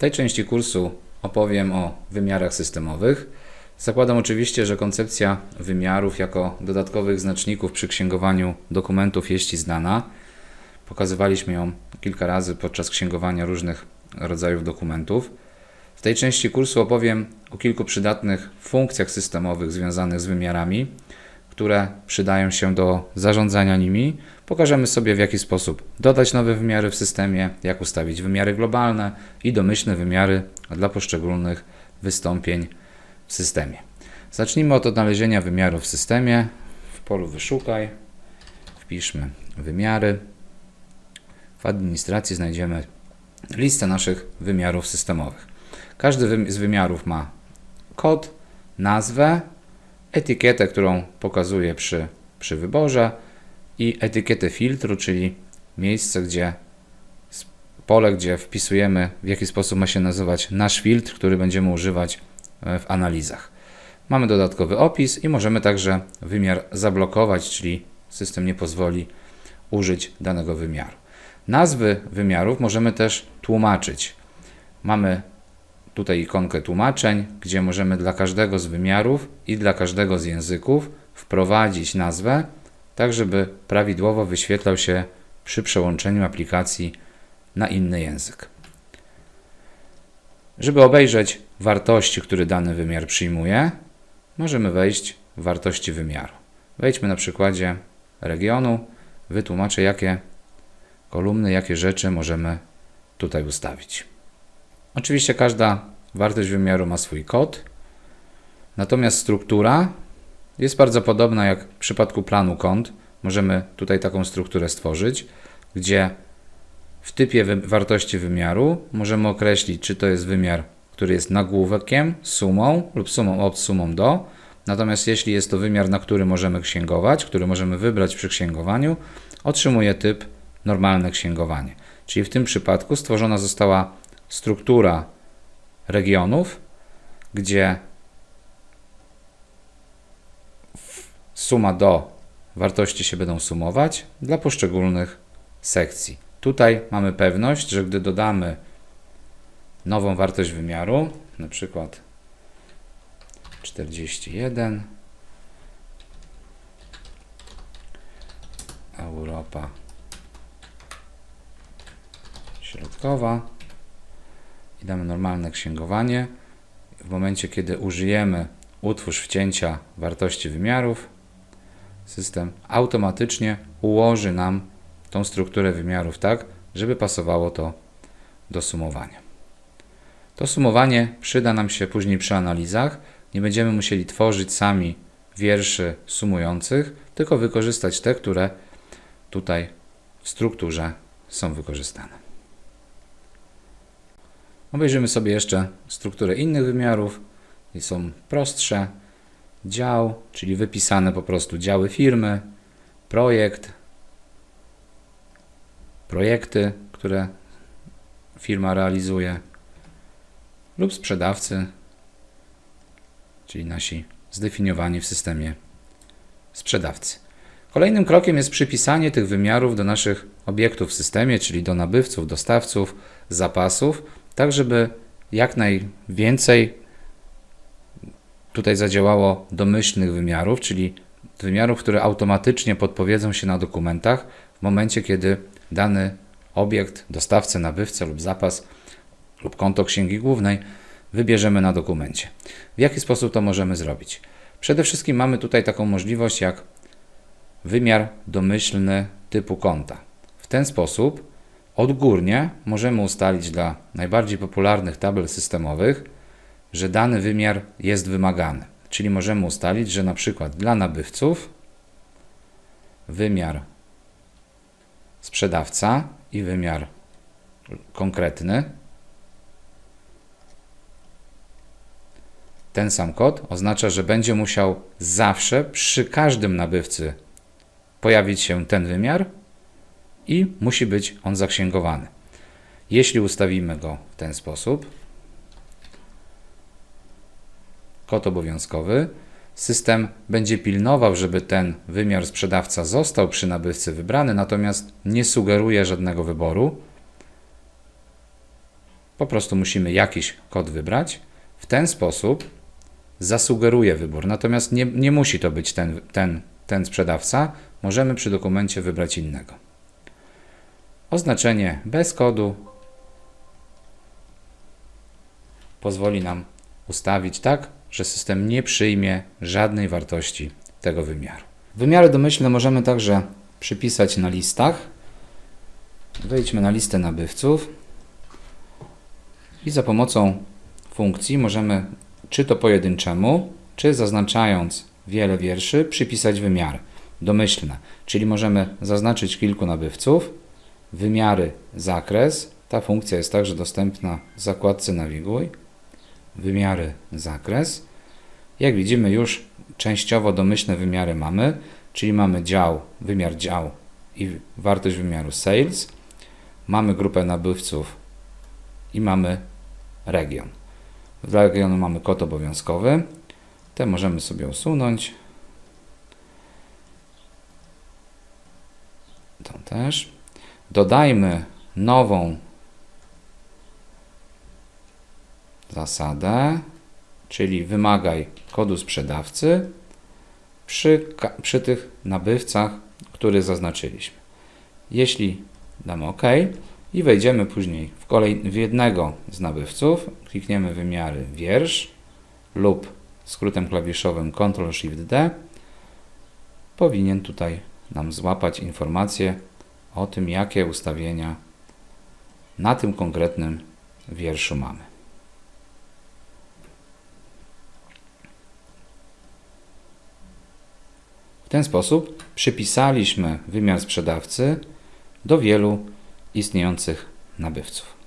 tej części kursu opowiem o wymiarach systemowych. Zakładam oczywiście, że koncepcja wymiarów jako dodatkowych znaczników przy księgowaniu dokumentów jest Ci znana. Pokazywaliśmy ją kilka razy podczas księgowania różnych rodzajów dokumentów. W tej części kursu opowiem o kilku przydatnych funkcjach systemowych związanych z wymiarami, które przydają się do zarządzania nimi. Pokażemy sobie, w jaki sposób dodać nowe wymiary w systemie, jak ustawić wymiary globalne i domyślne wymiary dla poszczególnych wystąpień w systemie. Zacznijmy od odnalezienia wymiarów w systemie. W polu wyszukaj wpiszmy wymiary. W administracji znajdziemy listę naszych wymiarów systemowych. Każdy z wymiarów ma kod, nazwę, etykietę, którą pokazuje przy, przy wyborze i etykietę filtru, czyli miejsce, gdzie pole, gdzie wpisujemy, w jaki sposób ma się nazywać nasz filtr, który będziemy używać e, w analizach. Mamy dodatkowy opis i możemy także wymiar zablokować, czyli system nie pozwoli użyć danego wymiaru. Nazwy wymiarów możemy też tłumaczyć. Mamy tutaj ikonkę tłumaczeń, gdzie możemy dla każdego z wymiarów i dla każdego z języków wprowadzić nazwę, tak żeby prawidłowo wyświetlał się przy przełączeniu aplikacji na inny język. Żeby obejrzeć wartości, które dany wymiar przyjmuje, możemy wejść w wartości wymiaru. Wejdźmy na przykładzie regionu, wytłumaczę jakie kolumny, jakie rzeczy możemy tutaj ustawić. Oczywiście każda wartość wymiaru ma swój kod, natomiast struktura jest bardzo podobna jak w przypadku planu kont. Możemy tutaj taką strukturę stworzyć, gdzie w typie wy- wartości wymiaru możemy określić, czy to jest wymiar, który jest nagłówkiem, sumą lub sumą od, sumą do. Natomiast jeśli jest to wymiar, na który możemy księgować, który możemy wybrać przy księgowaniu, otrzymuje typ normalne księgowanie. Czyli w tym przypadku stworzona została struktura regionów, gdzie suma do wartości się będą sumować dla poszczególnych sekcji. Tutaj mamy pewność, że gdy dodamy nową wartość wymiaru, na przykład 41, Europa Środkowa i damy normalne księgowanie. W momencie, kiedy użyjemy utwórz wcięcia wartości wymiarów, system automatycznie ułoży nam tą strukturę wymiarów tak, żeby pasowało to do sumowania. To sumowanie przyda nam się później przy analizach. Nie będziemy musieli tworzyć sami wierszy sumujących, tylko wykorzystać te, które tutaj w strukturze są wykorzystane. Obejrzymy sobie jeszcze strukturę innych wymiarów. I są prostsze. Dział, czyli wypisane po prostu działy firmy, projekt, projekty, które firma realizuje, lub sprzedawcy, czyli nasi zdefiniowani w systemie sprzedawcy. Kolejnym krokiem jest przypisanie tych wymiarów do naszych obiektów w systemie, czyli do nabywców, dostawców, zapasów, tak żeby jak najwięcej tutaj zadziałało domyślnych wymiarów, czyli wymiarów, które automatycznie podpowiedzą się na dokumentach w momencie, kiedy dany obiekt, dostawcę, nabywcę lub zapas lub konto księgi głównej wybierzemy na dokumencie. W jaki sposób to możemy zrobić? Przede wszystkim mamy tutaj taką możliwość jak wymiar domyślny typu konta. W ten sposób odgórnie możemy ustalić dla najbardziej popularnych tabel systemowych, że dany wymiar jest wymagany. Czyli możemy ustalić, że na przykład dla nabywców wymiar sprzedawca i wymiar konkretny ten sam kod oznacza, że będzie musiał zawsze przy każdym nabywcy pojawić się ten wymiar i musi być on zaksięgowany. Jeśli ustawimy go w ten sposób, kod obowiązkowy, system będzie pilnował, żeby ten wymiar sprzedawca został przy nabywcy wybrany, natomiast nie sugeruje żadnego wyboru. Po prostu musimy jakiś kod wybrać. W ten sposób zasugeruje wybór, natomiast nie, nie musi to być ten, ten, ten sprzedawca. Możemy przy dokumencie wybrać innego. Oznaczenie bez kodu pozwoli nam ustawić tak, że system nie przyjmie żadnej wartości tego wymiaru. Wymiary domyślne możemy także przypisać na listach. Wejdźmy na listę nabywców i za pomocą funkcji możemy czy to pojedynczemu, czy zaznaczając wiele wierszy, przypisać wymiary domyślne. Czyli możemy zaznaczyć kilku nabywców, wymiary, zakres. Ta funkcja jest także dostępna w zakładce Nawiguj. Wymiary, zakres. Jak widzimy już częściowo domyślne wymiary mamy, czyli mamy dział, wymiar dział i wartość wymiaru sales. Mamy grupę nabywców i mamy region. Dla regionu mamy kod obowiązkowy. Te możemy sobie usunąć. To też. Dodajmy nową zasadę, czyli wymagaj kodu sprzedawcy przy, przy tych nabywcach, które zaznaczyliśmy. Jeśli damy OK i wejdziemy później w, kolej, w jednego z nabywców, klikniemy wymiary wiersz lub skrótem klawiszowym Ctrl-Shift-D, powinien tutaj nam złapać informację o tym, jakie ustawienia na tym konkretnym wierszu mamy. W ten sposób przypisaliśmy wymiar sprzedawcy do wielu istniejących nabywców.